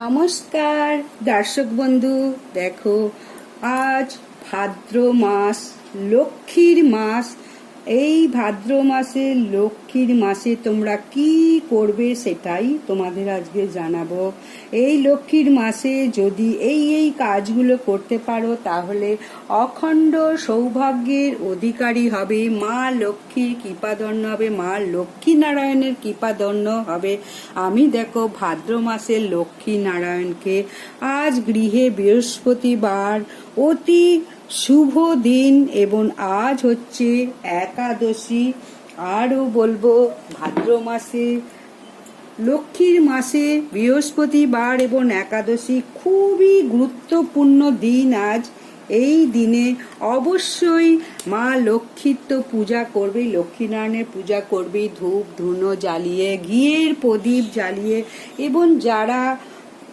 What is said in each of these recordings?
নমস্কার দর্শক বন্ধু দেখো আজ ভাদ্র মাস লক্ষ্মীর মাস। এই ভাদ্র মাসে, লক্ষ্মীর মাসে তোমরা কি করবে সেটাই তোমাদের আজকে জানাব। এই লক্ষ্মীর মাসে যদি এই এই কাজগুলো করতে পারো, তাহলে অখণ্ড সৌভাগ্যের অধিকারী হবে। মা লক্ষ্মীর কৃপাদন্য হবে, মা লক্ষ্মী নারায়ণের কৃপাদন্য হবে। আমি দেখো ভাদ্র মাসে লক্ষ্মী নারায়ণকে আজ গৃহে বৃহস্পতিবার অতি শুভ দিন এবং আজ হচ্ছে একাদশী। আরও বলব, ভাদ্র মাসে, লক্ষ্মীর মাসে বৃহস্পতিবার এবং একাদশী খুবই গুরুত্বপূর্ণ দিন আজ। এই দিনে অবশ্যই মা লক্ষ্মীর তো পূজা করবে লক্ষ্মীনারায়ণের পূজা করবে ধূপ ধুনো জ্বালিয়ে, ঘিয়ের প্রদীপ জ্বালিয়ে, এবং যারা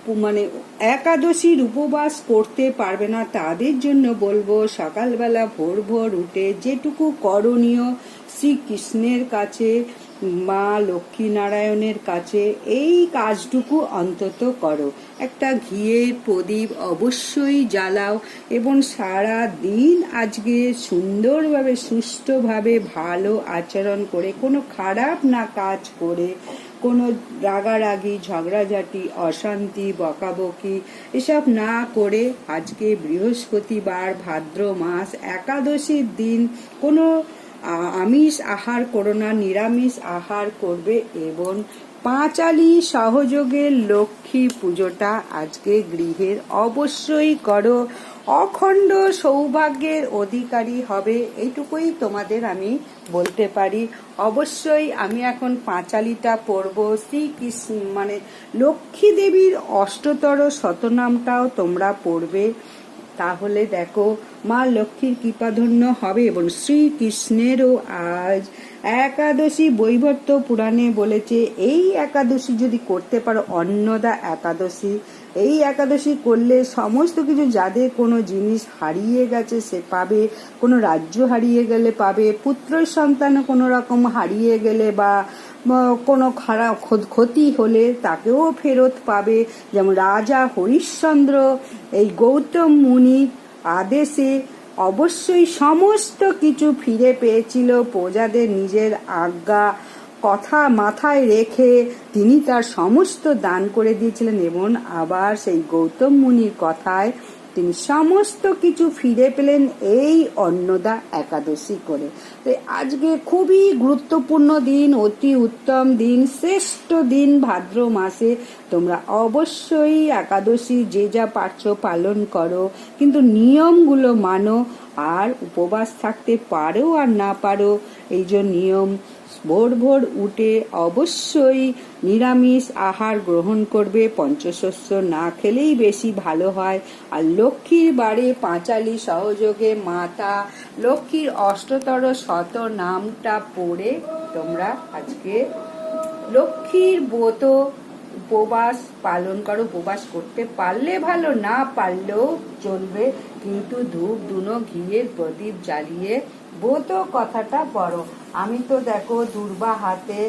মানে একাদশীর উপবাস করতে পারবে না, তাদের জন্য বলব সকালবেলা ভোর ভোর উঠে যেটুকু করণীয় শ্রীকৃষ্ণের কাছে মা লক্ষ্মী নারায়ণের কাছে এই কাজটুকু অন্তত করো। একটা ঘিয়ের প্রদীপ অবশ্যই জ্বালাও এবং সারা দিন আজকে সুন্দরভাবে, সুষ্ঠুভাবে, ভালো আচরণ করে, কোনো খারাপ না কাজ করে, কোনো রাগারাগি, ঝগড়াঝাটি, অশান্তি, বকাবকি এসব না করে আজকে বৃহস্পতিবার ভাদ্র মাস একাদশীর দিন কোনো আমিষ আহার করো না, নিরামিষ আহার করবে এবং পাঁচালি সহযোগে লক্ষ্মী পুজোটা আজকে গৃহের অবশ্যই করো। অখণ্ড সৌভাগ্যের অধিকারী হবে, এইটুকুই তোমাদের আমি বলতে পারি। অবশ্যই আমি এখন পাঁচালিটা পড়ব শ্রীকৃষ্ণ মানে লক্ষ্মী দেবীর অষ্টতর শতনামটাও তোমরা পড়বে। তাহলে দেখো, মা লক্ষ্মীর কৃপাধন্য হবে এবং শ্রীকৃষ্ণেরও আজ একাদশী বৈবর্ত পুরাণে বলেছে, এই একাদশী যদি করতে পারো, অন্নদা একাদশী। এই একাদশী করলে সমস্ত কিছু যাদের কোনো জিনিস হারিয়ে গেছে সে পাবে, কোনো রাজ্য হারিয়ে গেলে পাবে পুত্র সন্তান কোনো রকম হারিয়ে গেলে বা কোনো খারাপ ক্ষতি হলে তাকেও ফেরত পাবে। যেমন রাজা হরিশ্চন্দ্র, এই গৌতম মুনি আদেশে অবশ্যই সমস্ত কিছু ফিরে পেয়েছিল প্রজাদের নিজের আজ্ঞা কথা মাথায় রেখে তিনি তার সমস্ত দান করে দিয়েছিলেন এবং আবার সেই গৌতম মুনির কথায় তিনি সমস্ত কিছু ফিরে পেলেন এই অন্নদা একাদশী করে। তো আজকে খুবই গুরুত্বপূর্ণ দিন, অতি উত্তম দিন, শ্রেষ্ঠ দিন ভাদ্র মাসে। তোমরা অবশ্যই একাদশী যে যা পারছ পালন করো, কিন্তু নিয়মগুলো মানো, আর উপবাস থাকতে পারো আর না পারো, এই যে নিয়ম ভোর ভোর উঠে অবশ্যই নিরামিষ আহার গ্রহণ করবে। পঞ্চশস্য না খেলেই বেশি ভালো হয়। আর লক্ষ্মীর বাড়ি পাঁচালি সহযোগে মাতা। লক্ষ্মীর অষ্টতর শত নামটা পড়ে তোমরা আজকে। লক্ষ্মীর ব্রত উপবাস পালন করো। উপবাস করতে পারলে ভালো, না পারলেও চলবে। কিন্তু ধূপ দুনো ঘিয়ের প্রদীপ জ্বালিয়ে ব্রত কথাটা বড় আমি তো দেখো দুর্বা হাতে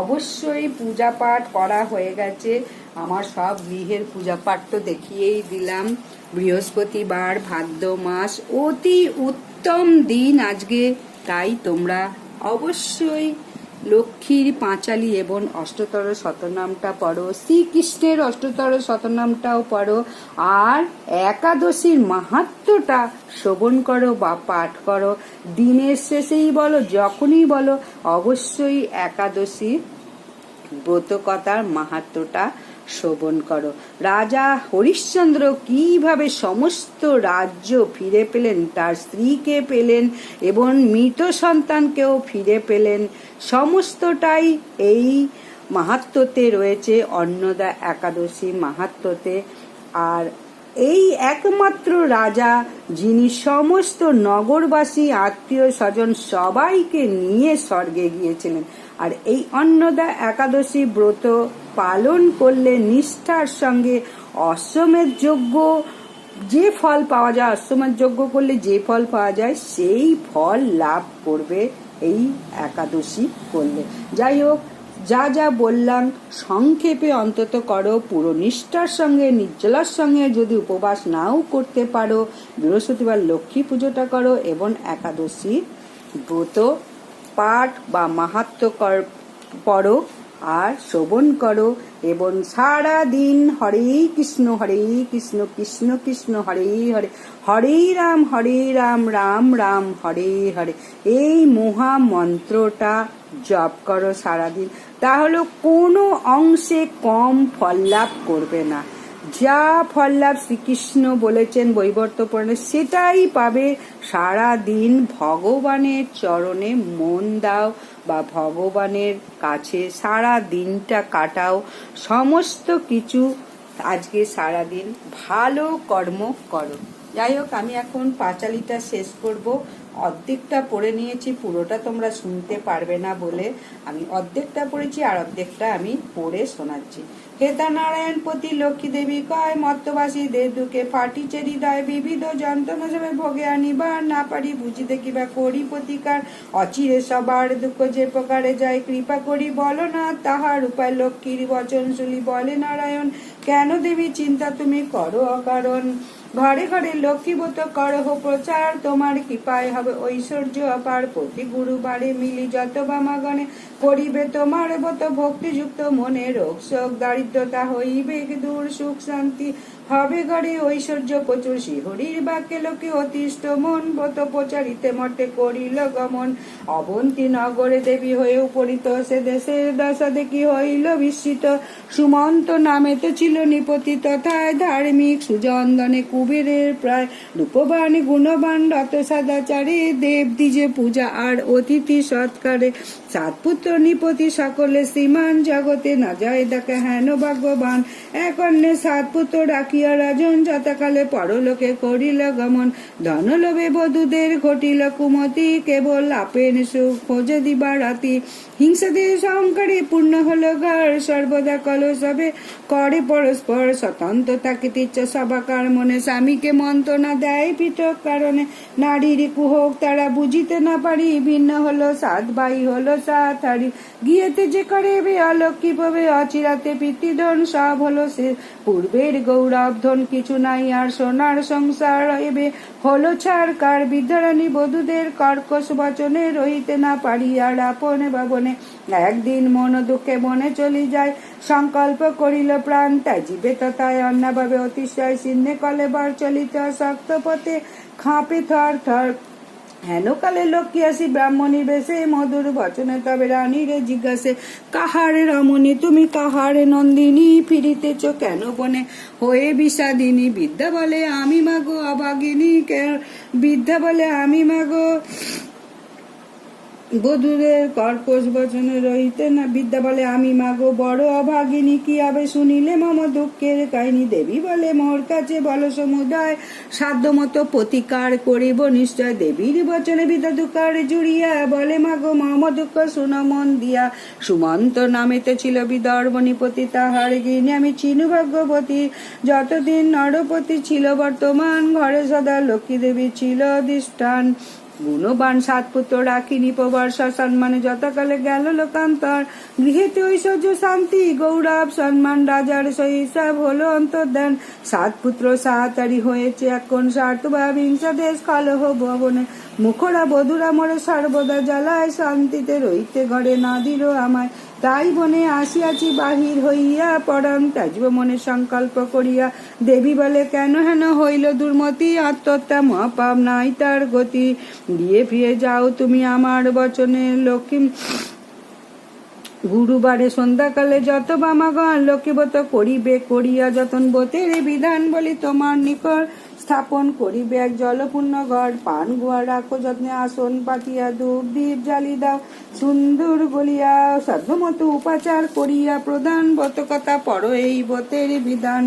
অবশ্যই পূজা পাঠ করা হয়ে গেছে। আমার সব গৃহের পূজা পাঠ তো দেখিয়েই দিলাম। বৃহস্পতিবার, ভাদ্র মাস, অতি উত্তম দিন আজকে। তাই তোমরা অবশ্যই লক্ষ্মীর পাঁচালি এবং অষ্টতর শতনামটা পড়ো, শ্রীকৃষ্ণের অষ্টতর শতনামটাও পড়ো, আর একাদশীর মাহাত্মটা শ্রবণ করো বা পাঠ করো। দিনের শেষেই বলো, যখনই বলো, অবশ্যই একাদশী ব্রতকতার মাহাত্মটা শোভন করো। রাজা হরিশ্চন্দ্র কীভাবে সমস্ত রাজ্য ফিরে পেলেন? তার স্ত্রীকে পেলেন এবং মৃত সন্তানকেও ফিরে পেলেন? সমস্তটাই এই মাহাত্মতে রয়েছে। অন্নদা একাদশী মাহাত্মতে আর এই একমাত্র রাজা, যিনি সমস্ত নগরবাসী, আত্মীয় স্বজন সবাইকে নিয়ে স্বর্গে গিয়েছিলেন। আর এই অন্নদা একাদশী ব্রত পালন করলে নিষ্ঠার সঙ্গে অশ্বমের যোগ্য যে ফল পাওয়া যায় অশ্বমের যোগ্য করলে যে ফল পাওয়া যায়, সেই ফল লাভ করবে এই একাদশী করলে। যাই হোক, যা যা বললাম, সংক্ষেপে অন্তত করো, পুরো নিষ্ঠার সঙ্গে, নির্জলার সঙ্গে যদি উপবাস নাও করতে পারো, বৃহস্পতিবার লক্ষ্মী পুজোটা করো এবং একাদশী ব্রত পাঠ বা মাহাত্ম কর পড়ো। আর শ্রবণ করো এবং সারা দিন হরে কৃষ্ণ হরে কৃষ্ণ কৃষ্ণ কৃষ্ণ, হরে হরে হরে রাম হরে রাম রাম রাম, হরে হরে। এই মহা মন্ত্রটা জপ করো সারাদিন। তাহলে কোনো অংশে কম ফল লাভ করবে না। যা ফল লাভ শ্রীকৃষ্ণ বলেছেন বৈবর্ত পুরাণে সেটাই পাবে সারা দিন ভগবানের চরণে মন দাও বা ভগবানের কাছে সারা দিনটা কাটাও। সমস্ত কিছু আজকে সারা দিন ভালো কর্ম করো। যাই হোক, আমি এখন পাঁচালিটা শেষ করব। অর্ধেকটা পড়ে নিয়েছি, পুরোটা তোমরা শুনতে পারবে না বলে আমি অর্ধেকটা পড়েছি আর অর্ধেকটা আমি পড়ে শোনাচ্ছি। হেতা নারায়ণ পতি লক্ষ্মী দেবী কয় মত্তবাসী মত্তবাসীদের দুঃখে চেরি হৃদয়, বিবিধ যন্ত্রণা সবে ভোগে আনিবার না পারি, বুঝিতে কিবা করি প্রতিকার? অচিরে সবার দুঃখ যে প্রকারে যায়, কৃপা করি বলো না, তাহার উপায় লক্ষ্মীর বচন শুনি বলে নারায়ণ, কেন দেবী চিন্তা তুমি করো অকারণ? ঘরে ঘরে লক্ষ্মীবত করহ প্রচার, তোমার কৃপায় হবে ঐশ্বর্য অপার প্রতি গুরুবারে মিলি যত বামাগণে করিবে তোমার বত ভক্তিযুক্ত মনে রোগ, শোক, দারিদ্রতা হইবে, দূর সুখ, শান্তি হবে গড়ে ঐশ্বর্য প্রচুর। শিহরির বাক্যে লোকে অতিষ্ঠ মন বত প্রচারিতে মর্তে করিল গমন। অবন্তী নগরে দেবী হয়ে উপনীত, সে দেশের দশা দেখি হইল বিস্মিত। সুমন্ত নামেতে ছিল নিপতি, তথায় ধার্মিক সুজন্দনে কুবেরের প্রায় রূপবান, গুণবান, রত সদাচারে দেব দিজে পূজা আর অতিথি সৎকারে সাত পুত্র নিপতি সকলে শ্রীমান জগতে না যায় দেখে হেন ভাগ্যবান এক অন্যে সাত পুত্র রাখিয়া রাজন যথাকালে পরলোকে করিল গমন। ধনলোভে বধূদের ঘটিল কুমতি, কেবল আপেন সুখ খোঁজে দিবা রাতি। হিংসাদের সংকারে পূর্ণ হলো ঘর, সর্বদা কলস হবে। করে পরস্পর স্বতন্ত্র থাকিতে ইচ্ছা সবাকার মনে। স্বামীকে মন্ত্রণা দেয় পৃথক কারণে। নারীর কুহক তারা বুঝিতে না পারি, ভিন্ন হলো সাত, বাই হলো সাত গিয়েতে যে করে বে অলক্ষী অচিরাতে পিতৃধন সব হলো সে। পূর্বের গৌরব ধন কিছু নাই, আর সোনার সংসার এবে হলো ছাড়। কার বিদ্যারানী বধূদের কর্কশ বচনে রহিতে না পারি, আর আপনে বাবনে একদিন মন দুঃখে মনে চলি যায়। সংকল্প করিল প্রাণ ত্যাজিবে তথায় অন্যভাবে অতিশয় চিহ্নে কলেবার চলিত শক্ত পথে খাঁপে থর থর হেনকালে লক্ষ্মী আসি? ব্রাহ্মণী বেশে, মধুর বচনে তবে রানীরে জিজ্ঞাসে, কাহারে রমণী, তুমি কাহারে নন্দিনী? ফিরিতেছ কেন বনে? হয়ে বিষাদিনী বিদ্যা বলে, আমি মাগো অভাগিনী বিদ্যা বলে, আমি মাগো বধূদের কর্কশ বচনে রহিতে না বিদ্যা বলে, আমি মাগো বড় অভাগিনী, কি হবে শুনিলে মম দুঃখের কাহিনী? দেবী বলে, মোর কাছে বল সমুদায় সাধ্য মতো প্রতিকার করিব নিশ্চয়। দেবীর বচনে বিদ্যা দুকার জুড়িয়া বলে, মাগো, মম দুঃখ শুন মন দিয়া। সুমন্ত নামেতে ছিল বিদর্ভনীপতি তাহার গিনি আমি চিনু ভাগ্যবতী। যতদিন নরপতি ছিল বর্তমান, ঘরে সদা লক্ষ্মী দেবী ছিল দৃষ্টান। গুণবান সাত পুত্র রাখিনি প্রবর্ষা সম্মানে যতকালে গেল লোকান্তর। গৃহেতে ঐশ্বর্য, শান্তি, গৌরব সম্মান রাজার সহিসাব হলো অন্তর্ধান। সাত পুত্র সাহাতারি হয়েছে এখন স্বার্থভাব হিংসা দেশ কালহ ভবনে। মুখরা বধুরা মরে সর্বদা জ্বালায় শান্তিতে রইতে ঘরে না দিল আমায়। তাই বনে আসিয়াছি, বাহির হইয়া পড়ান ত্যাজব মনে সংকল্প করিয়া, দেবী বলে, কেন হেন হইল দুর্মতি? আত্মহত্যা মহাপাপ নাই তার গতি। দিয়ে ফিরে যাও তুমি আমার বচনে, লক্ষ্মী। গুরুবারে সন্ধ্যাকালে যত বামাগণ লক্ষ্মীবত করিবে, করিয়া যতন বতের বিধান বলি তোমার নিকট। স্থাপন করিবে এক জলপূর্ণ ঘর। পান গুয়া রাখো যত্নে আসন পাতিয়া ধূপ, দীপ জ্বালি দাও। সুন্দর বলিয়া সাধ্যমতো উপাচার করিয়া প্রধান বতকতা পর এই বতের বিধান।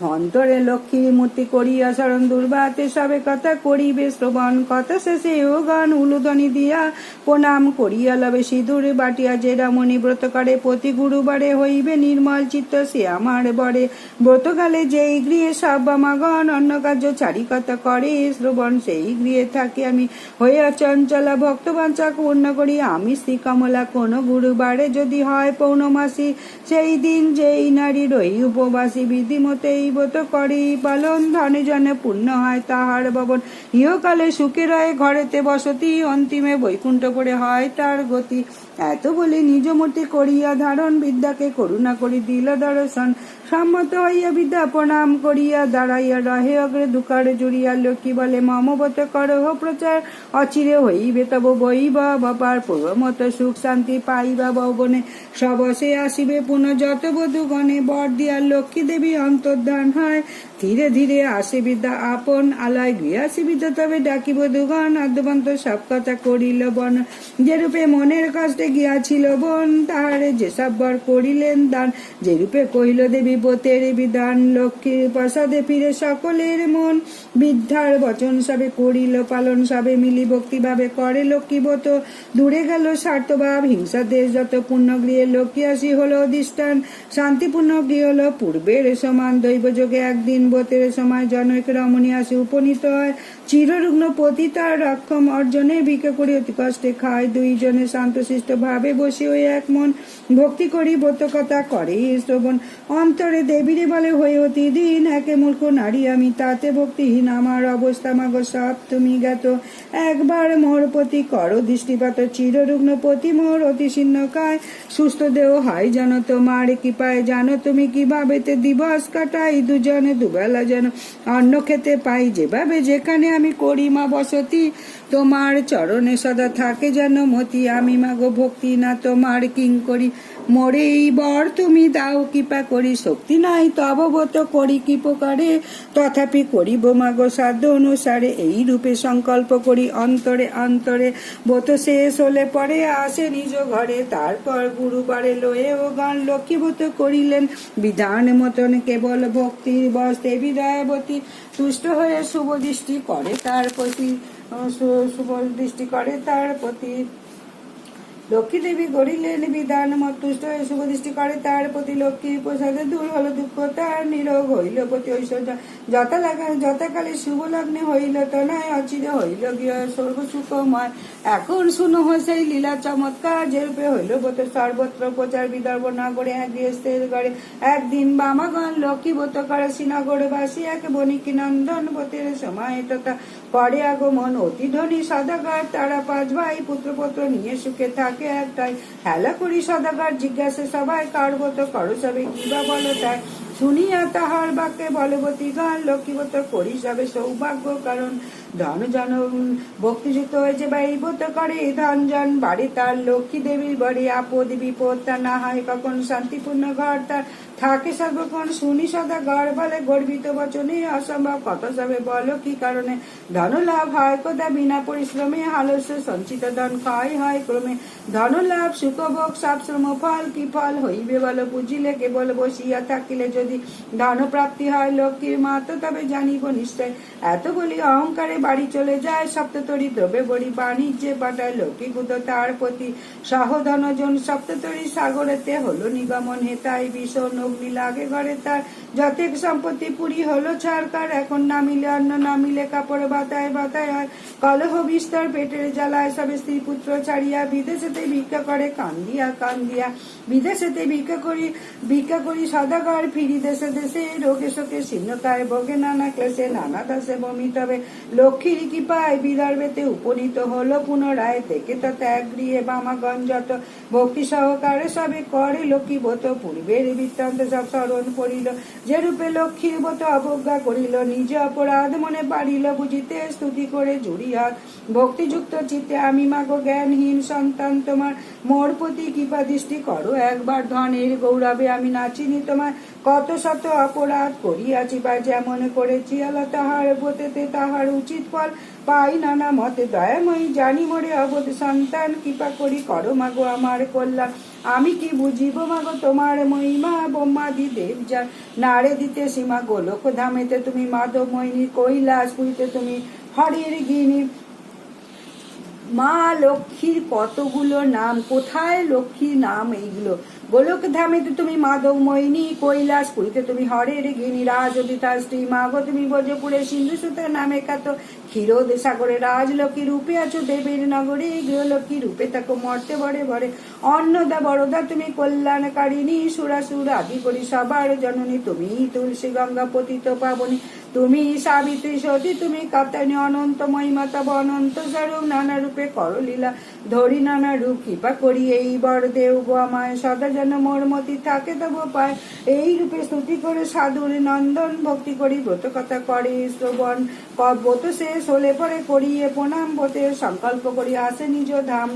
অন্তরে লক্ষ্মীর মূর্তি করিয়া শরণ দুর্বাতে সবে কথা করিবে, শ্রবণ কথা শেষে ও গান উলুদনি দিয়া প্রণাম করিয়া লবে সিঁদুর বাটিয়া যে রামণি ব্রত করে প্রতি গুরুবারে হইবে নির্মল চিত্ত সে আমার বরে। ব্রতকালে যেই গৃহে সব বামাগণ অন্য কার্য চারি কথা করে, শ্রবণ সেই গৃহে থাকি আমি। হইয়া চঞ্চলা ভক্তবাঞ্চা পূর্ণ করি, আমি শ্রী কমলা কোন গুরুবারে যদি হয় পৌর্ণমাসী সেই দিন যেই নারী রই উপবাসী, বিধিমতে এই ব্রত করি, পালন ধনে জনে পূর্ণ হয় তাহার ভবন ইহকালে সুখে রয়ে ঘরেতে বসতি, অন্তিমে বৈকুণ্ঠ করে হয় তার গতি। এত বলে নিজ করিয়া ধারণ বিদ্যাকে করুণা করি দিল দর্শন। সম্মত হইয়া বিদ্যা প্রণাম করিয়া দাঁড়াইয়া রহে অগ্রে দুকারে জুড়িয়া লক্ষ্মী বলে মমবত করহ প্রচার। অচিরে হইবে তব বইবা বাপার পূর্বমত সুখ শান্তি পাইবা ভবনে। সবসে আসিবে পুনঃ যত বধুগণে, বর দিয়া লক্ষ্মী দেবী অন্তর্ধান হয়। ধীরে ধীরে আসে বিদ্যা আপন আলায় গৃহাসী বিদ্যা তবে ডাকিব দুগণ আদ্যবন্ত সব কথা করিল বন। যেরূপে মনের কষ্টে গিয়াছিল বন, তাহারে যেসব বর করিলেন দান, যেরূপে কহিল দেবী বোতের বিধান লক্ষ্মীর প্রসাদে ফিরে সকলের মন। বিদ্যার বচন সবে করিল, পালন সবে মিলি, ভক্তিভাবে করে লক্ষ্মী ব্রত। দূরে গেল স্বার্থভাব, হিংসা, দেশ যত পূর্ণ গৃহে লক্ষ্মী আসি হলো অধিষ্ঠান। শান্তিপূর্ণ গৃহ হলো পূর্বের সমান, দৈব যোগে একদিন ব্রতের সময় জনক রমণী আসে উপনীত হয়। চিররুগ্ন পতি তার রক্ষম অর্জনে ভিক্ষা করি অতি কষ্টে খায়। দুইজনে শান্তশিষ্ট ভাবে বসে ওই এক মন ভক্তি করি ব্রত কথা করে শ্রবণ। অন্তরে দেবীরে বলে হয়ে অতি দিন, একে মূর্খ নারী, আমি তাতে ভক্তিহীন। আমার অবস্থা মাগ সব তুমি জ্ঞাত। একবার মোর প্রতি কর দৃষ্টিপাত, চিররুগ্ন পতি মোর অতি ছিন্নকায় সুস্থ দেহ হয় যেন তোমার কি পায় জানো তুমি কীভাবে দিবস কাটাই দুজনে দুবেলা যেন অন্ন খেতে পাই, যেভাবে যেখানে আমি করি মা বসতি। তোমার চরণে সদা থাকে যেন মতি। আমি মাগো ভক্তি, না তোমার কিং করি মোরে এই বর, তুমি দাও কৃপা করি শক্তি নাই, তববত করি কি প্রকারে তথাপি করিব মাগো সাধ্য অনুসারে, এই রূপে সংকল্প করি অন্তরে অন্তরে। ব্রত শেষ হলে পরে আসে নিজ ঘরে, তারপর গুরুবারে লয়ে ও গান লক্ষ্মীভূত করিলেন। বিধান মতন কেবল ভক্তির বস দেবী দয়াবতী তুষ্ট হয়ে শুভ দৃষ্টি করে তার প্রতি শুভ দৃষ্টি করে তার প্রতি। লক্ষ্মী দেবী গড়িলেন বিধান মতুষ্ট শুভ দৃষ্টি করে। তার প্রতি লক্ষ্মী প্রসাদে দূর হলো দুঃখ তার নিরোগ হইল। প্রতি ঐশ্বর্য যথা লাগা যথাকালে শুভ লগ্নে হইল তনয় অচির হইল গিয়ে সর্ব সুখময় এখন শুনো সেই লীলা চমৎকার যেরূপে হইল বোধ সর্বত্র প্রচার বিদর্ভ নগরে এক গৃহস্থের ঘরে। একদিন বামাগণ লক্ষ্মী বোধ করে শ্রীনগরে বাসী এক বণিকী নন্দন বোতের সময় তথা পরে আগমন, অতি ধনী সদাগর, তারা পাঁচ ভাই পুত্রপত্র নিয়ে সুখে থাকে একটাই। হেলা করি সদাগর, জিজ্ঞাসা সবাই কারবত করো সবে কিবা বলো তাই। শুনিয়া তাহার বাক্যে বলবতী গান লক্ষ্মীবত করি সবে সৌভাগ্য, কারণ ধন জন ভক্তিযুক্ত হয়েছে বা এই বোধ করে, ধন জন বাড়ি তার লক্ষ্মী দেবীর বাড়ি আপদ বিপদ তা না হয় কখন শান্তিপূর্ণ ঘর তার। থাকে সর্বক্ষণ, শুনি সদা গড় বলে, গর্বিত বচনে অসম্ভব। কত সবে বলো কি কারণে? ধন লাভ হয় কোথা? বিনা পরিশ্রমে আলস্য সঞ্চিত ধন ক্ষয় হয় ক্রমে। ধন লাভ সুখভোগ, সব শ্রম ফল, কি ফল হইবে বলো? বুঝিলে কেবল বসিয়া থাকিলে যদি ধন প্রাপ্তি হয় লক্ষ্মীর মাতো তবে জানিব নিশ্চয়। এত বলি অহংকারে বাড়ি চলে যায়, সপ্ততরী দ্রব্যে বড়ি বাণিজ্যে পাঠায় লক্ষ্মী গুদ তার প্রতি সহধনজন সপ্ততরী সাগরেতে হলো নিগমন, হেতাই ভীষণ অগ্নি লাগে ঘরে তার। যতেক সম্পত্তি পুরী হলো ছাড়কার, এখন নামিলে অন্ন নামিলে কাপড় বাতায় বাতায় হয়। কলহ বিস্তর পেটের জ্বালায় সবে স্ত্রী পুত্র ছাড়িয়া বিদেশেতে ভিক্ষা করে, কান্দিয়া কান্দিয়া। বিদেশেতে ভিক্ষা করি ভিক্ষা করি সদাগর, ফিরি দেশে দেশে রোগে শোকে শীর্ণতায় ভোগে নানা ক্লেশে, নানা দাসে বমি তবে লক্ষ্মীর কি পায় বিদর্ভেতে উপনীত হলো পুনরায় থেকে তো ত্যাগ গৃহে বামাগঞ্জ যত। ভক্তি সহকারে সবে করে লক্ষ্মী ব্রত পূর্বের বৃত্তান্ত সব স্মরণ পড়িল। যেরূপে লক্ষ্মীর ব্রত অবজ্ঞা করিল, নিজ অপরাধ মনে পারিল বুঝিতে স্তুতি করে জুড়িয়াত ভক্তিযুক্ত চিত্তে আমি মাগো জ্ঞানহীন সন্তান, তোমার মোর প্রতি কৃপা দৃষ্টি করো। একবার ধনের গৌরবে আমি নাচিনি তোমার, কত শত অপরাধ করিয়াছি বা যেমন করেছি, আল্লাহ তাহার বোতেতে তাহার উচিত ফল পাই নানা মতে। দয়াময়ী জানি মোরে অবধ সন্তান, কৃপা করি করো মাগো আমার কল্যাণ। আমি কি বুঝিব মাগো তোমার মহিমা ব্রহ্মাদি দেব যা নাড়ে দিতে সীমা গোলক ধামেতে তুমি মাধব মহিনী কৈলাস পুরীতে তুমি হরির গিনী। মা লক্ষ্মীর কতগুলো নাম, কোথায় লক্ষ্মীর নাম এইগুলো? গোলক ধামেতে তুমি মাধব মৈনী কৈলাস পুরীতে তুমি হরের গিনী রাজদিতা শ্রী মাগো তুমি ব্রজপুরে সিন্ধু সুতার নামে কাত ক্ষীরোদ সাগরে রাজলক্ষ্মী রূপে আছো দেবীর নগরে, গৃহলক্ষ্মী রূপে তাকে মর্তে বড়ে বড়ে অন্নদা বড়দা তুমি কল্যাণকারিণী, সুরাসুর আদি করি সবার জননী। তুমি তুলসী গঙ্গা পতিত পাবনী, তুমি সাবিত্রী সতী, তুমি কাতানি অনন্ত মহিমাতা অনন্ত স্বরূপ, নানা রূপে করলীলা। ধরি নানা রূপ কৃপা করি এই বর দেব আমায়, সদা যেন মোর মতি থাকে তব পায়। এই রূপে স্তুতি করে সাধুর নন্দন ভক্তি করি, ব্রত কথা করে শ্রবণ। ব্রত শেষ হলে পরে করিয়ে প্রণাম ব্রতে সংকল্প করি আসে নিজ ধাম।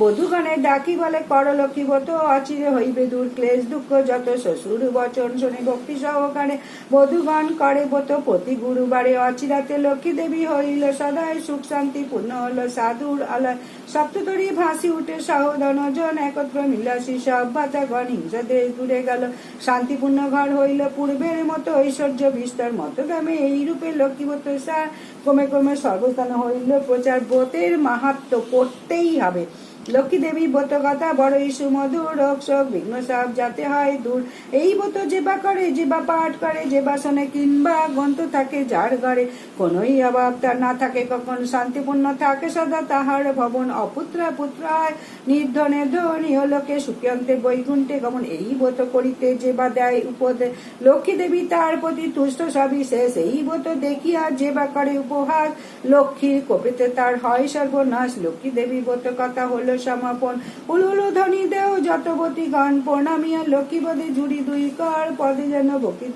বধুগণে ডাকি বলে করলক্ষী ব্রত অচিরে হইবে দূর। ক্লেশ দুঃখ যত শ্বশুর বচন শুনে ভক্তি সহকারে। বধুগণ করে ব্রত প্রতি গুরুবারে। অচিরাতে লক্ষ্মী দেবী হইল, সদায় সুখ শান্তি পূর্ণ হলো। সাধুর আলয় সপ্ততরী ভাসি উঠে সহদন জন একত্র মিলাসি সব বাতাগণ হিংসা দেশ দূরে গেল, শান্তিপূর্ণ ঘর হইল, পূর্বের মতো ঐশ্বর্য বিস্তার মতো গ্রামে এই রূপে লক্ষ্মীবত সার ক্রমে ক্রমে সর্বস্থান হইল। প্রচার ব্রতের মাহাত্ম করতেই হবে। লক্ষ্মী দেবী ব্রত কথা, বড় সুমধুর রোগ, শোক, বিঘ্ন, সব যাতে হয় দূর। এই ব্রত যে বা করে, যে বা পাঠ করে, যে বাসনে কিংবা গন্ত থাকে যার ঘরে। কোনোই অভাব তার না থাকে, কখন শান্তিপূর্ণ থাকে সদা তাহার ভবন। অপুত্রা পুত্রায় নির্ধনে ধনী লোকে সুখে বৈকুণ্ঠে গমন। এই ব্রত করিতে যে বা দেয় উপদে। লক্ষ্মী দেবী তার প্রতি তুষ্ট সবিশেষ। এই ব্রত দেখিয়া যে বা করে উপহাস। লক্ষ্মীর কপিতে তার হয় সর্বনাশ। লক্ষ্মী দেবী ব্রত কথা হলো সমাপন। উলুলু ধনী দেও যতবতী গান প্রণামিয়া লক্ষ্মী পদে ঝুড়ি দুই কর। পদে যেন ভক্তি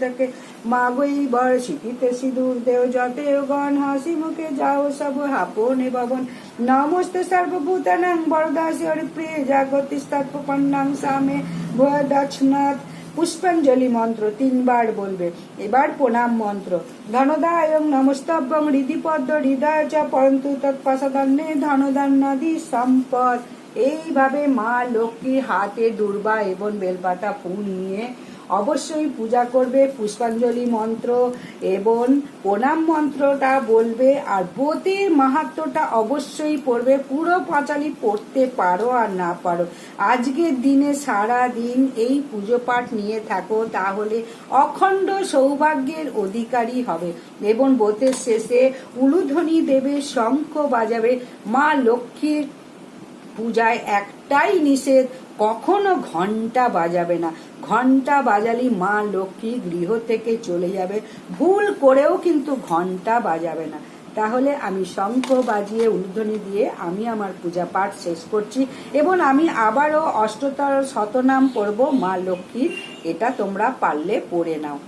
মাগই বর শিখিতে সিঁদুর দেও যতেও গণ হাসি মুখে যাও, সব হাপনে ভবন নমস্তে সর্বভূতানাং বরদাসী হরিপ্রিয় জাগতি স্তর্পন্নাং সামে ভয় দক্ষনাথ পুষ্পাঞ্জলি মন্ত্র তিনবার বলবে, এবার প্রণাম মন্ত্র। ধনদায়ং নমস্তব্যং হৃদিপদ্ম হৃদয় চ পরন্তু তৎপাশাদান্নে ধনদান্নাদি সম্পদ। এইভাবে মা লক্ষ্মীর হাতে দুর্বা এবং বেলপাতা ফুল নিয়ে অবশ্যই পূজা করবে, পুষ্পাঞ্জলি মন্ত্র এবং প্রণাম মন্ত্রটা বলবে আর ব্রতের মাহাত্মটা অবশ্যই পড়বে, পুরো পাঁচালি পড়তে পারো আর না পারো। আজকের দিনে সারা দিন এই পুজো পাঠ নিয়ে থাকো, তাহলে অখণ্ড সৌভাগ্যের অধিকারী হবে এবং ব্রতের শেষে উলুধ্বনি দেবে, শঙ্খ বাজাবে। মা লক্ষ্মীর পূজায় একটাই নিষেধ, কখনো ঘণ্টা বাজাবে না। ঘণ্টা বাজালি মা লক্ষ্মী গৃহ থেকে চলে যাবে। ভুল করেও কিন্তু ঘণ্টা বাজাবে না। তাহলে আমি শঙ্খ বাজিয়ে উর্ধ্বনি দিয়ে আমি আমার পূজা পাঠ শেষ করছি এবং আমি আবারও অষ্টতর শতনাম পড়ব মা লক্ষ্মীর এটা তোমরা পারলে পড়ে নাও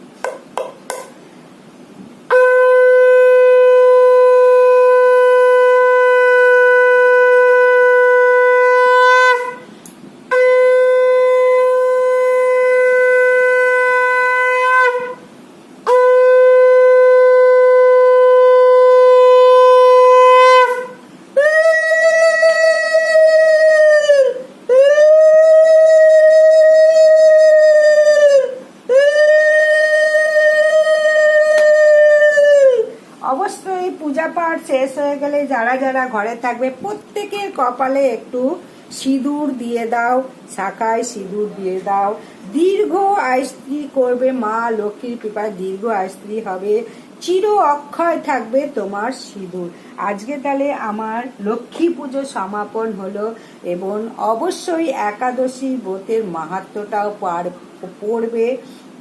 অবশ্যই পূজা পাঠ শেষ হয়ে গেলে যারা যারা ঘরে থাকবে, প্রত্যেকের কপালে একটু সিঁদুর দিয়ে দাও, শাখায় সিঁদুর দিয়ে দাও। দীর্ঘ আয়স্ত্রী করবে মা লক্ষ্মীর কৃপায়, দীর্ঘ আয়স্ত্রী হবে। চির অক্ষয় থাকবে তোমার সিঁদুর। আজকে তাহলে আমার লক্ষ্মী পুজো সমাপন হলো এবং অবশ্যই একাদশী ব্রতের মাহাত্মটাও পার পড়বে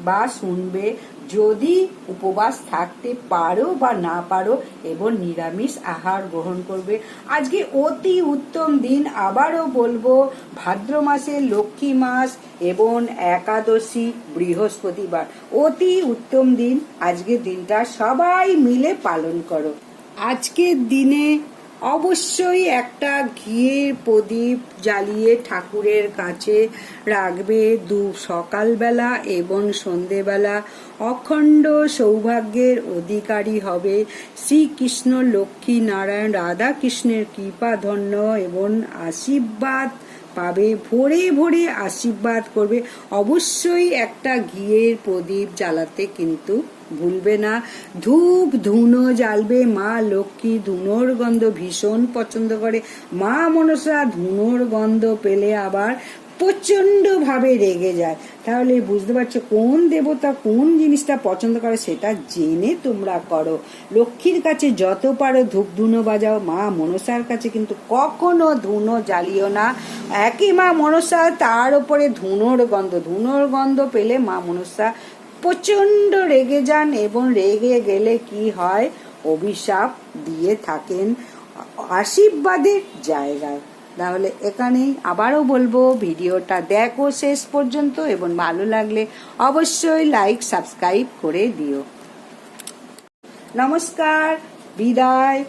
বা শুনবে। যদি উপবাস থাকতে পারো বা না পারো, এবং নিরামিষ আহার গ্রহণ করবে। আজকে অতি উত্তম দিন। আবারও বলব, ভাদ্র মাসে লক্ষ্মী মাস এবং একাদশী বৃহস্পতিবার। অতি উত্তম দিন। আজকের দিনটা সবাই মিলে পালন করো। আজকের দিনে অবশ্যই একটা ঘিয়ের প্রদীপ জ্বালিয়ে ঠাকুরের কাছে রাখবে দু সকালবেলা এবং সন্ধেবেলা। অখণ্ড সৌভাগ্যের অধিকারী হবে শ্রীকৃষ্ণ লক্ষ্মী নারায়ণ রাধা কৃষ্ণের কৃপা ধন্য এবং আশীর্বাদ পাবে, ভোরে ভোরে আশীর্বাদ করবে। অবশ্যই একটা ঘিয়ের প্রদীপ জ্বালাতে কিন্তু ভুলবে না। ধূপ ধুনো জ্বালবে মা লক্ষ্মী, ধুনোর গন্ধ ভীষণ পছন্দ করে। মা মনসা, ধুনোর গন্ধ পেলে আবার প্রচণ্ড ভাবে রেগে যায়। তাহলে বুঝতে পারছ কোন দেবতা কোন জিনিসটা পছন্দ করে সেটা জেনে তোমরা করো। লক্ষ্মীর কাছে যত পারো ধূপ ধুনো বাজাও। মা মনসার কাছে কিন্তু কখনো ধুনো জ্বালিও না। একই মা মনসা, তার উপরে ধুনোর গন্ধ। ধুনোর গন্ধ পেলে মা মনসা প্রচণ্ড রেগে যান এবং রেগে গেলে কি হয়? অভিশাপ দিয়ে থাকেন আশীর্বাদের জায়গায়। তাহলে এখানেই আবারও বলব, ভিডিওটা দেখো শেষ পর্যন্ত এবং ভালো লাগলে অবশ্যই লাইক, সাবস্ক্রাইব করে দিও। নমস্কার, বিদায়।